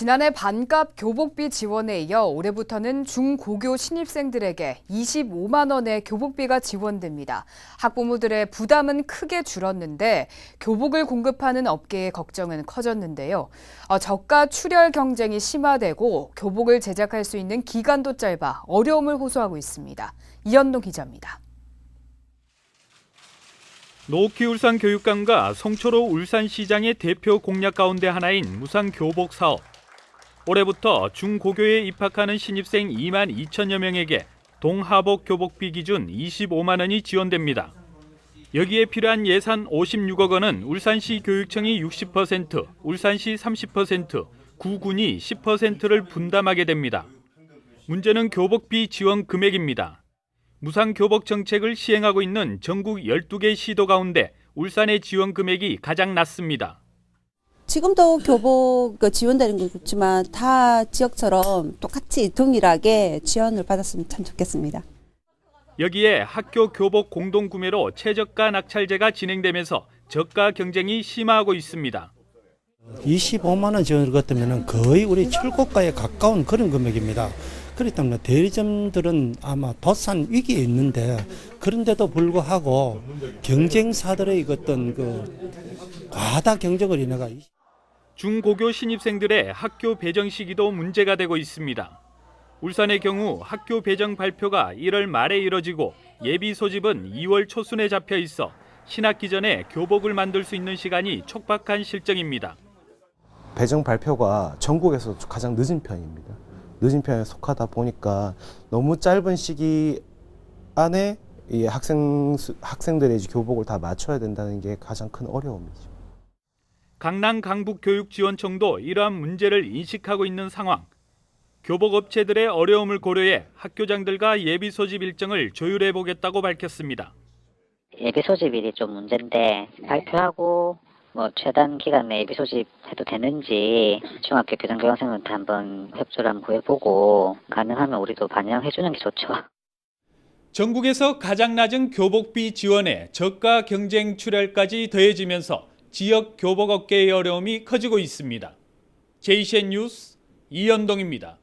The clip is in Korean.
지난해 반값 교복비 지원에 이어 올해부터는 중고교 신입생들에게 25만 원의 교복비가 지원됩니다. 학부모들의 부담은 크게 줄었는데 교복을 공급하는 업계의 걱정은 커졌는데요. 어, 저가 출혈 경쟁이 심화되고 교복을 제작할 수 있는 기간도 짧아 어려움을 호소하고 있습니다. 이현동 기자입니다. 노키 울산 교육감과 송초로 울산시장의 대표 공약 가운데 하나인 무상 교복 사업. 올해부터 중고교에 입학하는 신입생 2만 2천여 명에게 동하복 교복비 기준 25만 원이 지원됩니다. 여기에 필요한 예산 56억 원은 울산시 교육청이 60%, 울산시 30%, 구군이 10%를 분담하게 됩니다. 문제는 교복비 지원 금액입니다. 무상 교복 정책을 시행하고 있는 전국 12개 시도 가운데 울산의 지원 금액이 가장 낮습니다. 지금도 교복 그 지원되는 건 그렇지만 다 지역처럼 똑같이 동일하게 지원을 받았으면 참 좋겠습니다. 여기에 학교 교복 공동 구매로 최저가 낙찰제가 진행되면서 저가 경쟁이 심화하고 있습니다. 25만 원 지원을 같으면 거의 우리 출고가에 가까운 그런 금액입니다. 그렇기 때문에 대리점들은 아마 도산 위기에 있는데 그런데도 불구하고 경쟁사들의 그 어떤 그 과다 경쟁을 인해가 중고교 신입생들의 학교 배정 시기도 문제가 되고 있습니다. 울산의 경우 학교 배정 발표가 1월 말에 이뤄지고 예비 소집은 2월 초순에 잡혀 있어 신학기 전에 교복을 만들 수 있는 시간이 촉박한 실정입니다. 배정 발표가 전국에서 가장 늦은 편입니다. 늦은 편에 속하다 보니까 너무 짧은 시기 안에 이 학생 수- 학생들의 교복을 다 맞춰야 된다는 게 가장 큰 어려움이죠. 강남 강북교육지원청도 이러한 문제를 인식하고 있는 상황. 교복 업체들의 어려움을 고려해 학교장들과 예비 소집 일정을 조율해 보겠다고 밝혔습니다. 예비 소집일이 좀 문제인데 발표하고 뭐 최단 기간 내에 예비 소집해도 되는지 중학교 교장교장선생님한테 한번 협조를 한번 구해보고 가능하면 우리도 반영해주는 게 좋죠. 전국에서 가장 낮은 교복비 지원에 저가 경쟁 출혈까지 더해지면서 지역 교복 업계의 어려움이 커지고 있습니다. JCN 뉴스 이현동입니다.